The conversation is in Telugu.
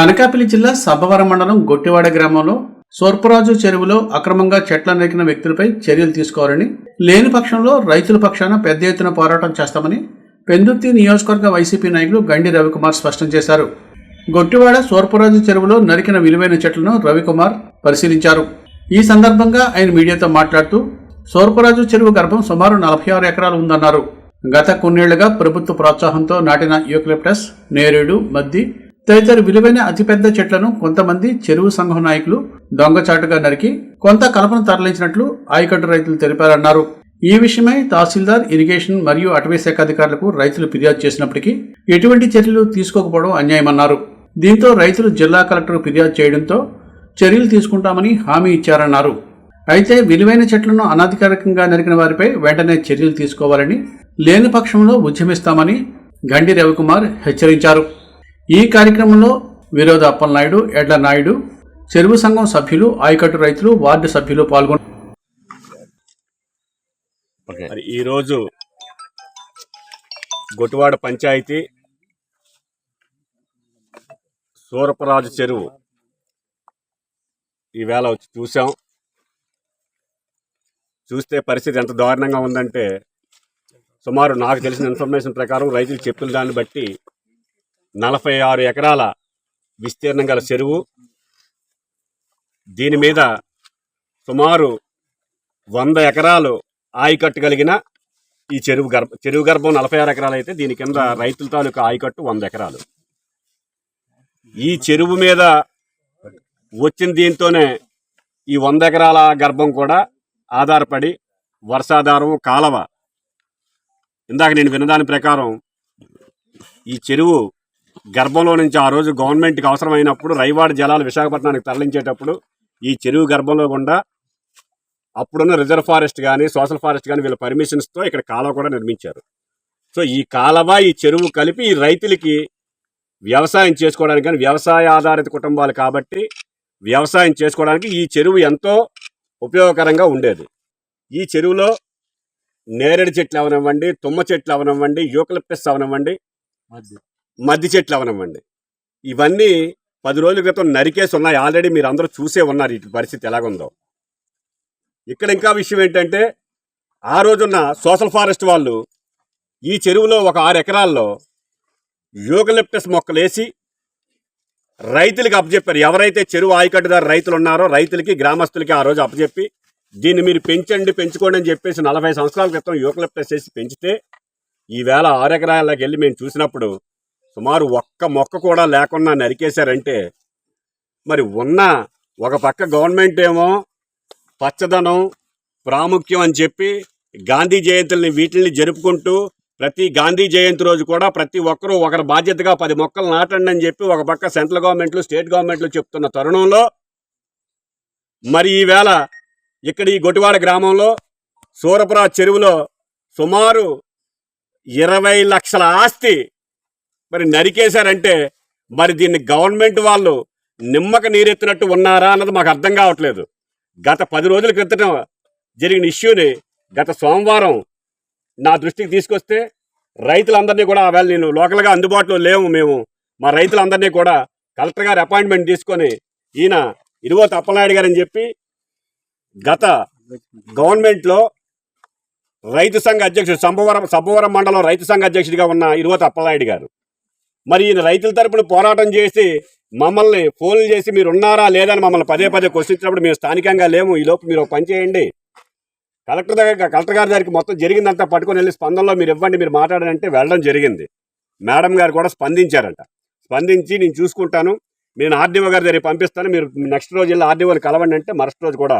అనకాపల్లి జిల్లా సబ్బవరం మండలం గొట్టివాడ గ్రామంలో సోర్పరాజు చెరువులో అక్రమంగా చెట్ల నరికిన వ్యక్తులపై చర్యలు తీసుకోవాలని లేని పక్షంలో రైతుల పక్షాన పెద్ద ఎత్తున పోరాటం చేస్తామని పెందుర్తి నియోజకవర్గ వైసీపీ నాయకులు గండి రవికుమార్ స్పష్టం చేశారు. గొట్టివాడ సోర్పరాజు చెరువులో నరికిన విలువైన చెట్లను రవికుమార్ పరిశీలించారు. ఈ సందర్భంగా ఆయన మీడియాతో మాట్లాడుతూ సోర్పరాజు చెరువు గర్భం సుమారు నలభై ఆరు ఎకరాలు ఉందన్నారు. గత కొన్నేళ్ళుగా ప్రభుత్వ ప్రోత్సాహంతో నాటిన యూక్లిప్టస్ నేరేడు మద్ది తదితర విలువైన అతిపెద్ద చెట్లను కొంతమంది చెరువు సంఘం నాయకులు దొంగచాటుగా నరికి కొంత కలపను తరలించినట్లు ఆయకట్టు రైతులు తెలిపారన్నారు. ఈ విషయమై తహసీల్దార్ ఇరిగేషన్ మరియు అటవీ శాఖ అధికారులకు రైతులు ఫిర్యాదు చేసినప్పటికీ ఎటువంటి చర్యలు తీసుకోకపోవడం అన్యాయమన్నారు. దీంతో రైతులు జిల్లా కలెక్టర్ ఫిర్యాదు చేయడంతో చర్యలు తీసుకుంటామని హామీ ఇచ్చారన్నారు. అయితే విలువైన చెట్లను అనధికారికంగా నరికిన వారిపై వెంటనే చర్యలు తీసుకోవాలని లేని పక్షంలో ఉద్యమిస్తామని గండి రవికుమార్ హెచ్చరించారు. ఈ కార్యక్రమంలో విరోధ అప్పలనాయుడు ఎడ్ల నాయుడు చెరువు సంఘం సభ్యులు ఆయకట్టు రైతులు వార్డు సభ్యులు పాల్గొన్నారు ఈరోజు గొట్టువాడ పంచాయతీ సూరపరాజు చెరువు ఈవేళ వచ్చి చూసాం చూస్తే పరిస్థితి ఎంత దారుణంగా ఉందంటే సుమారు నాకు తెలిసిన ఇన్ఫర్మేషన్ ప్రకారం రైతులు చెప్పిన దాన్ని బట్టి నలభై ఆరు ఎకరాల విస్తీర్ణం గల చెరువు. దీని మీద సుమారు వంద ఎకరాలు ఆయకట్టు కలిగిన ఈ చెరువు గర్భ చెరువు గర్భం నలభై ఆరు ఎకరాలు అయితే దీని కింద రైతుల తాలూకా ఆయికట్టు వంద ఎకరాలు. ఈ చెరువు మీద వచ్చిన దీంతోనే ఈ వంద ఎకరాల గర్భం కూడా ఆధారపడి వర్షాధారం కాలవ. ఇందాక నేను విన్నదాని ప్రకారం ఈ చెరువు గర్భంలో నుంచి ఆ రోజు గవర్నమెంట్కి అవసరమైనప్పుడు రైవాడ జలాలు విశాఖపట్నానికి తరలించేటప్పుడు ఈ చెరువు గర్భంలో గుండా అప్పుడున్న రిజర్వ్ ఫారెస్ట్ కానీ సోషల్ ఫారెస్ట్ కానీ వీళ్ళ పర్మిషన్స్తో ఇక్కడ కాలువ కూడా నిర్మించారు. సో ఈ కాలువ ఈ చెరువు కలిపి ఈ రైతులకి వ్యవసాయం చేసుకోవడానికి కానీ వ్యవసాయ ఆధారిత కుటుంబాలు కాబట్టి వ్యవసాయం చేసుకోవడానికి ఈ చెరువు ఎంతో ఉపయోగకరంగా ఉండేది. ఈ చెరువులో నేరేడు చెట్లు అవనివ్వండి తుమ్మ చెట్లు అవనివ్వండి యూకలిప్టస్ అవనివ్వండి మద్ది చెట్లు అవనివ్వండి ఇవన్నీ పది రోజుల క్రితం నరికేసి ఉన్నాయి. ఆల్రెడీ మీరు అందరూ చూసే ఉన్నారు ఈ పరిస్థితి ఎలాగుందో. ఇక్కడ ఇంకా విషయం ఏంటంటే ఆ రోజున్న సోషల్ ఫారెస్ట్ వాళ్ళు ఈ చెరువులో ఒక ఆరు ఎకరాల్లో యూకలిప్టస్ మొక్కలు వేసి రైతులకి అప్పచెప్పారు. ఎవరైతే చెరువు ఆయకట్టుదారు రైతులు ఉన్నారో రైతులకి గ్రామస్తులకి ఆ రోజు అప్పచెప్పి దీన్ని మీరు పెంచండి పెంచుకోండి అని చెప్పేసి నలభై సంవత్సరాల క్రితం యూకలిప్టస్ వేసి పెంచితే ఈవేళ ఆరు ఎకరాలకు వెళ్ళి మేము చూసినప్పుడు సుమారు ఒక్క మొక్క కూడా లేకుండా నరికేశారంటే మరి ఉన్న ఒక పక్క గవర్నమెంట్ ఏమో పచ్చదనం ప్రాముఖ్యం అని చెప్పి గాంధీ జయంతుల్ని వీటిని జరుపుకుంటూ ప్రతి గాంధీ జయంతి రోజు కూడా ప్రతి ఒక్కరూ ఒకరి బాధ్యతగా పది మొక్కలు నాటండి అని చెప్పి ఒక పక్క సెంట్రల్ గవర్నమెంట్లు స్టేట్ గవర్నమెంట్లు చెప్తున్న తరుణంలో మరి ఈవేళ ఇక్కడ ఈ గొటివాడ గ్రామంలో సూరపురా చెరువులో సుమారు ఇరవై లక్షల ఆస్తి మరి నరికేశారంటే మరి దీన్ని గవర్నమెంట్ వాళ్ళు నిమ్మక నీరెత్తినట్టు ఉన్నారా అన్నది మాకు అర్థం కావట్లేదు. గత పది రోజుల క్రితం జరిగిన ఇష్యూని గత సోమవారం నా దృష్టికి తీసుకొస్తే రైతులందరినీ కూడా వేళ నేను లోకల్గా అందుబాటులో లేవు మేము. మా రైతులందరినీ కూడా కలెక్టర్ గారు అపాయింట్మెంట్ తీసుకొని ఈయన ఇరువో తప్పనాయుడు గారు అని చెప్పి గత గవర్నమెంట్లో రైతు సంఘ అధ్యక్షుడు సంభవరం సబ్బవరం మండలం రైతు సంఘ అధ్యక్షుడిగా ఉన్న ఇరువో తప్పనాయుడు గారు. మరి ఈయన రైతుల తరపున పోరాటం చేసి మమ్మల్ని ఫోన్లు చేసి మీరు ఉన్నారా లేదని మమ్మల్ని పదే పదే క్వశ్చించినప్పుడు మేము స్థానికంగా లేము. ఈ లోపు మీరు పని చేయండి. కలెక్టర్ దగ్గర కలెక్టర్ గారి దగ్గరికి మొత్తం జరిగిందంతా పట్టుకొని వెళ్ళి స్పందనలో మీరు ఇవ్వండి మీరు మాట్లాడారంటే వెళ్ళడం జరిగింది. మేడం గారు కూడా స్పందించారంట. స్పందించి నేను చూసుకుంటాను. నేను ఆర్డీఓ గారి దగ్గర పంపిస్తాను. మీరు నెక్స్ట్ రోజు వెళ్ళి ఆర్డీఓని కలవండి అంటే మరుసటి రోజు కూడా